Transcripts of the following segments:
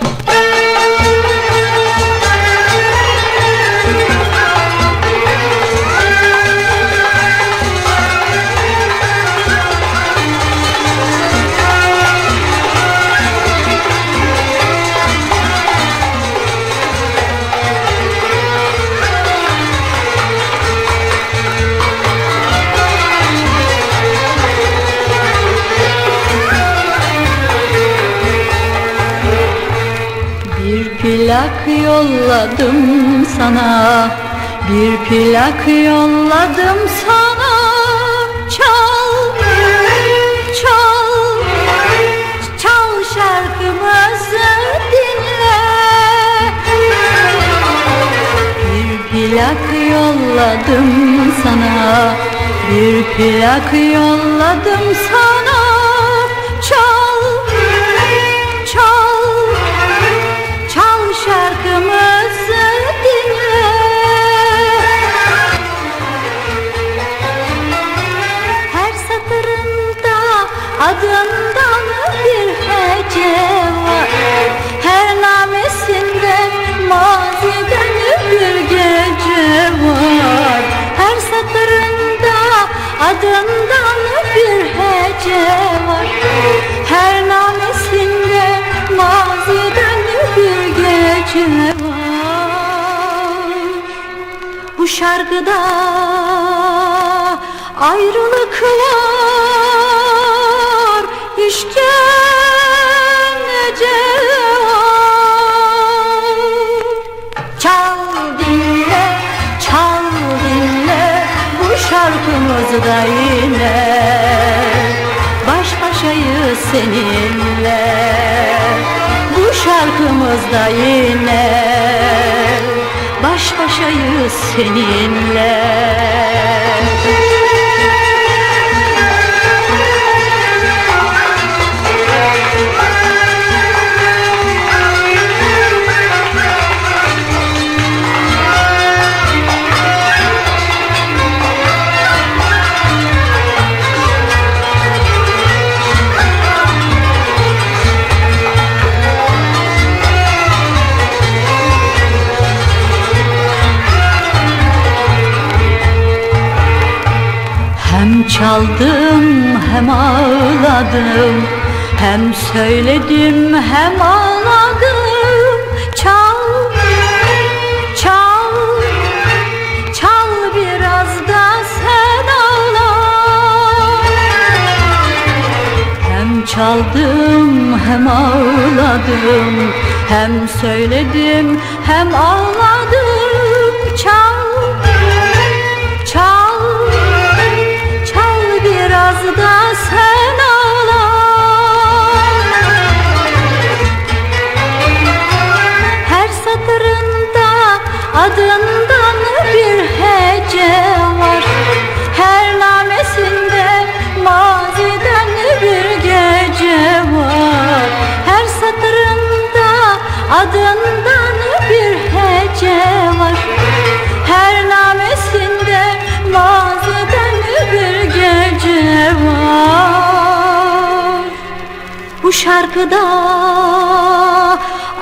Bye. Plak yolladım sana. Bir plak yolladım sana. Çal, çal. Çal şarkımızı dinle. Bir plak yolladım sana. Bir plak yolladım sana adından bir hece var. Her namesinde maziden bir gece var. Bu şarkıda ayrılık var işkence şarkımızda yine Baş başayız seninle. Bu şarkımızda yine Baş başayız seninle çaldım hem ağladım Hem söyledim hem ağladım. Çal, çal, çal biraz da sen ağla. Hem çaldım hem ağladım Hem söyledim hem ağladım. Çal, adından bir hece var. Her namesinde maziden bir gece var. Her satırında adından bir hece var. Her namesinde maziden bir gece var. Bu şarkıda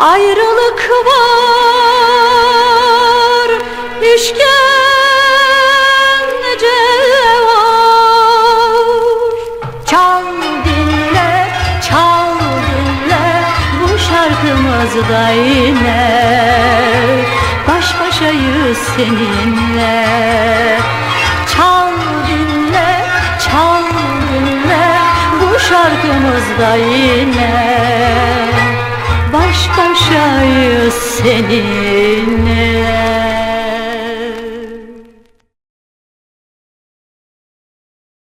ayrılık var bu şarkımızda yine. Baş başayız seninle. Çal dinle, çal dinle. Bu şarkımızda yine. Baş başayız seninle